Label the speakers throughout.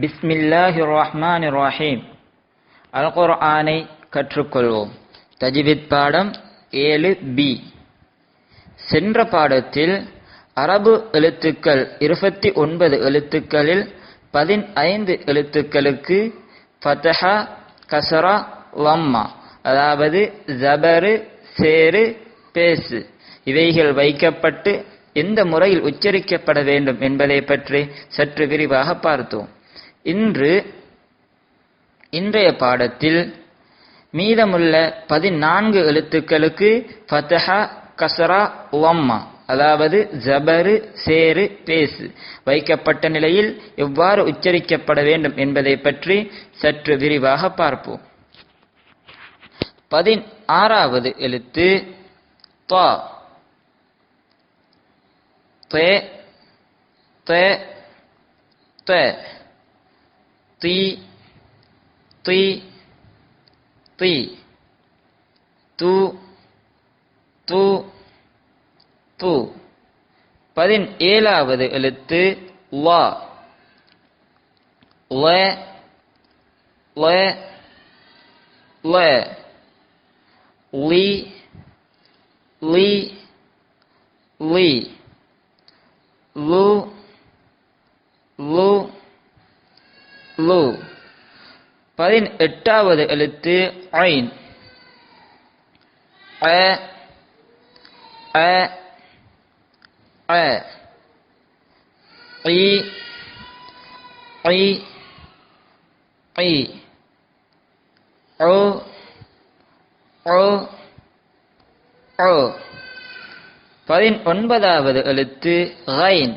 Speaker 1: பிஸ்மில்லாஹி ரஹ்மான் ரஹீம் அல் குர்ஆனை கற்றுக்கொள்வோம். தஜிவித் பாடம் ஏழு பி. சென்ற பாடத்தில் அரபு எழுத்துக்கள் இருபத்தி ஒன்பது எழுத்துக்களில் பதினைந்து எழுத்துக்களுக்கு ஃபதஹா கசரா லம்மா அதாவது ஜபரு சேரு பேசு. இவைகள் வைக்கப்பட்டு எந்த முறையில் உச்சரிக்கப்பட வேண்டும் என்பதை பற்றி சற்று விரிவாக பார்த்தோம். இன்று இன்றைய பாடத்தில் மீதமுள்ள பதினான்கு எழுத்துக்களுக்கு ஃபதஹா கசரா உவம்மா அதாவது ஜபரு சேரு பேசு வைக்கப்பட்ட நிலையில் எவ்வாறு உச்சரிக்கப்பட வேண்டும் என்பதை பற்றி சற்று விரிவாக பார்ப்போம். பதினாறாவது எழுத்து தே தே தே. தே தி தி தி து து. பதின் ஏழாவது எழுத்து லா ல ல ல. லி லி லி. லு லு. லு. பதினெட்டாவது எழுத்து ஐன். அ அ அ. ஐ ஐ இ ஓ ஓ உ பதினொன்பதாவது எழுத்து ஐன்.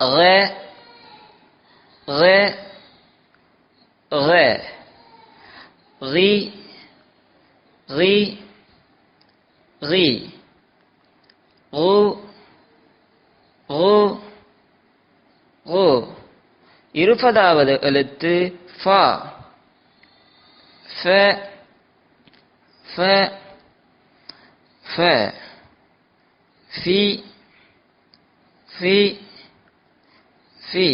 Speaker 1: ர ர ர ரி ரி ரி ரு ரு ரு இருபதாவது எழுத்து ஃபா ஃப ஃப ஃப ஃபி ஃபி ஃபி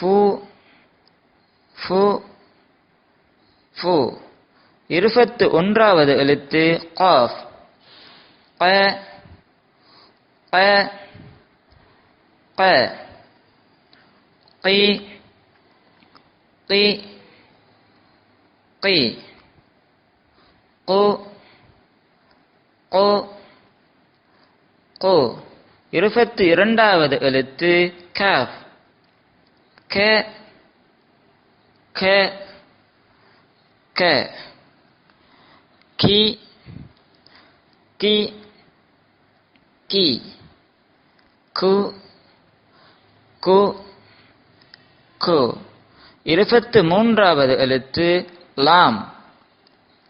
Speaker 1: ஃபு ஃபு ஃபு. இருபத்து ஒன்றாவது எழுத்து காஃப். க க க கி கி கி கோ கோ கு. இருபத்து இரண்டாவது எழுத்து காஃப். க க க. கி கி கி. கு கு கு. இருபத்து மூன்றாவது எழுத்து லாம்.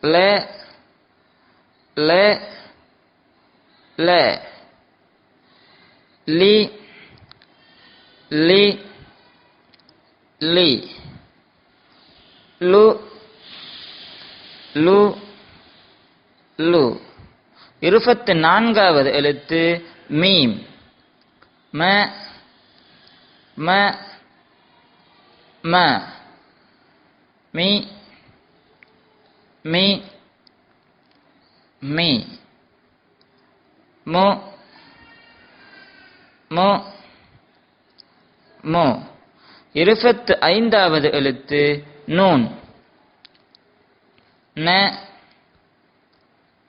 Speaker 1: ல ல ல. லி லி. லி. லு. லு. லு. இருபத்து நான்காவது எழுத்து மீம். ம. ம. ம. மீ. மீ. மீ. மு. மு. மு. இருபத்து ஐந்தாவது எழுத்து நூன். ந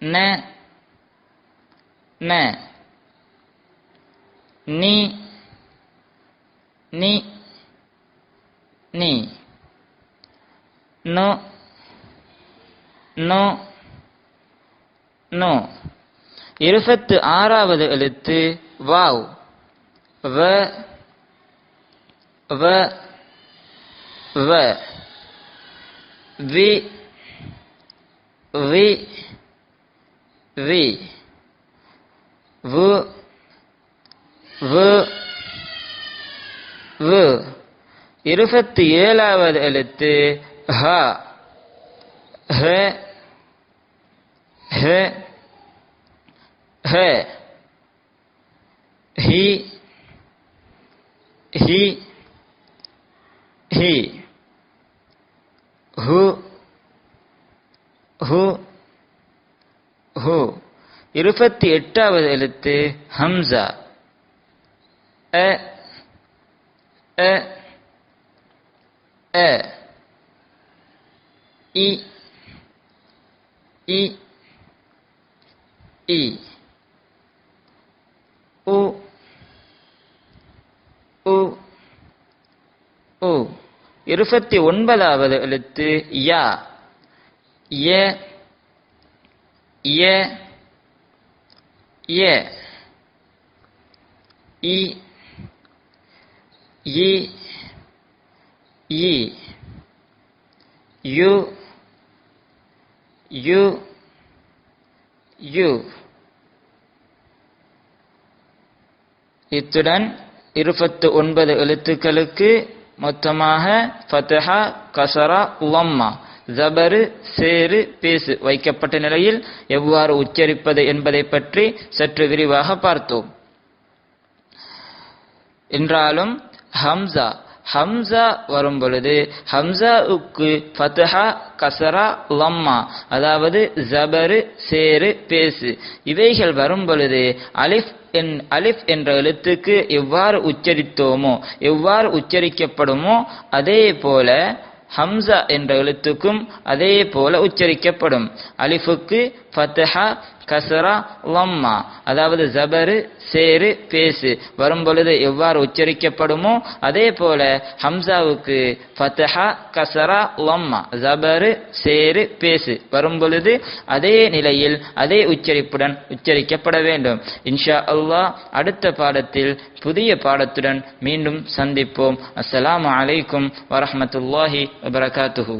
Speaker 1: ந ந. நீ நீ நீ. நோ நோ நோ. இருபத்து ஆறாவது எழுத்து வாவ். வ வ வ வி வி வி வு வு வு. இருபத்தி ஏழாவது எழுத்து ஹ ஹ ஹ ஹ. ஹி ஹி he who who who இருபத்தி எட்டாவது எழுத்து ஹம்சா. அ அ அ. இ இ இ. இருபத்தி ஒன்பதாவது எழுத்து யா. ஏ. ய ய இ. இ. இ. யு. யு. யு. இத்துடன் இருபத்து ஒன்பது எழுத்துக்களுக்கு மொத்தமாக ஃபத்தஹா கசரா லம்மா ஜபரு சேரு பேசு வைக்கப்பட்ட நிலையில் எவ்வாறு உச்சரிப்பது என்பதை பற்றி சற்று விரிவாக பார்த்தோம். என்றாலும் ஹம்சா ஹம்சா வரும் பொழுது ஹம்சாவுக்கு ஃபத்ஹா கசரா லம்மா அதாவது ஜபரு சேரு பேசு இவைகள் வரும் பொழுது அலிஃப் என் அலிஃப் என்ற எழுத்துக்கு எவ்வாறு உச்சரித்தோமோ எவ்வாறு உச்சரிக்கப்படுமோ அதே போல ஹம்சா என்ற எழுத்துக்கும் அதே போல உச்சரிக்கப்படும். அலிஃபுக்கு ஃபத்ஹா கசரா லம்மா. அதாவது ஜபரு சேரு பேசு. வரும் பொழுது எவ்வாறு உச்சரிக்கப்படுமோ அதே போல ஹம்சாவுக்கு ஃபத்தஹா கசரா லம்மா. ஜபரு சேரு பேசு. வரும் பொழுது அதே நிலையில் அதே உச்சரிப்புடன் உச்சரிக்கப்பட வேண்டும். இன்ஷா அல்லாஹ் அடுத்த பாடத்தில் புதிய பாடத்துடன் மீண்டும் சந்திப்போம். அஸ்ஸலாமு அலைக்கும் வரஹ்மத்துல்லாஹி வபரகாத்துஹூ.